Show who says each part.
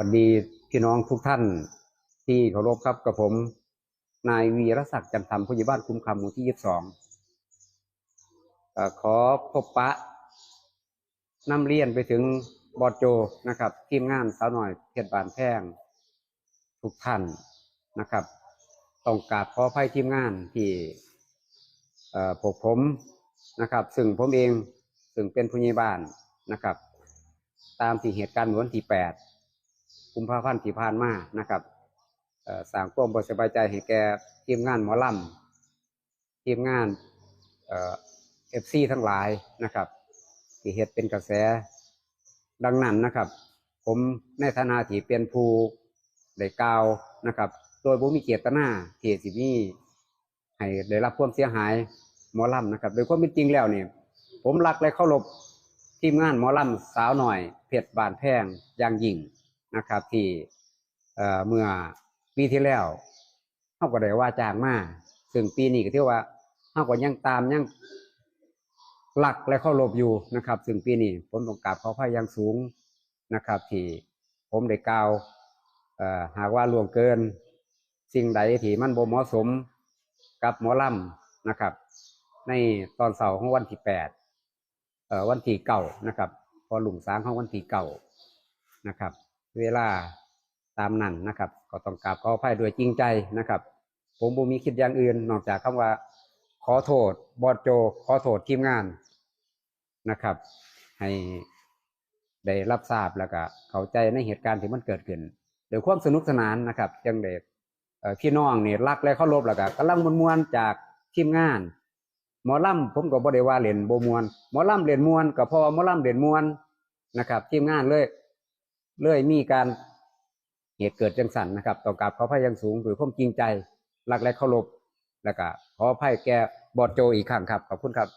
Speaker 1: วัสดีพี่น้องทุกท่านที่เคารพครับกับผม นายวีรศักดิ์จันทร์ธรรมผู้ใหญ่บ้านคุ้มคำหมู่ที่ยี่สิบสองขอพบปะน้ำเรียนไปถึงบอดโจนะครับ ทีมงานสาวหน่อยเพชรบานแพงทุกท่านนะครับต้องกราบขออภัยทีมงานที่พวกผมนะครับ ซึ่งผมเองซึ่งเป็นผู้ใหญ่บ้านนะครับ ตามที่เหตุการณ์วันที่แปด กุมภาพันธ์ที่ผ่านมานะครับสร้างความบ่สบายใจให้แก่ทีมงานหมอลำทีมงานเอฟซีทั้งหลายนะครับ ที่เหตุเป็นกระแสดังนั้นนะครับ ผมในฐานะที่เป็นผู้ได้กล่าวนะครับ โดยบ่มีเจตนาเที่สิมีให้ได้รับความเสียหายหมอลำนะครับ โดยความเป็นจริงแล้วเนี่ยผมรักและเคารพทีมงานหมอลำสาวหน่อยเพชรบานแพงอย่างยิ่ง นะครับ ที่เอ่อเมื่อปีที่แล้วเขาก็ได้ว่าจ้างมาซึ่งปีนี้ก็ถือว่าเขาก็ยังตามยังรักและเคารพอยู่นะครับซึ่งปีนี้ผมต้องกราบขอพายอย่างสูงนะครับ ที่ผมได้กล่าวเอ่อหากว่าล่วงเกิน สิ่งใดที่มันบ่เหมาะสมกับหมอลำนะครับ ในตอนเสาร์ของวันที่แปดเอ่อวันที่เก่านะครับ พอหลุมสางของวันที่เก่านะครับ เวลาตามนั้นนะครับ ก็ต้องกราบขออภัยด้วยจริงใจนะครับ ผมบ่มีคิดอย่างอื่น นอกจากคำว่า ขอโทษ บอดโจ ขอโทษทีมงานนะครับ ให้ได้รับทราบแล้วก็เข้าใจในเหตุการณ์ที่มันเกิดขึ้นโดยความสนุกสนานนะครับจังเด็เอ่อพี่น้องเนี่ยรักและเคารพแล้วก็กำลังมวนๆจากทีมงาน หมอล่ำผมก็บ่ได้ว่าเล่นบ่มวนหมอล่ำเล่นมวนก็พอหมอล่ำเล่นมวนนะครับ ทีมงานเลย เลยมีการเหตุเกิดจังสันนะครับต่อกราบขออภัยอย่างสูงโดยความจริงใจรักและเคารพแล้วก็ขออภัยแก่บอดโจอีกครั้งครับขอบคุณครับ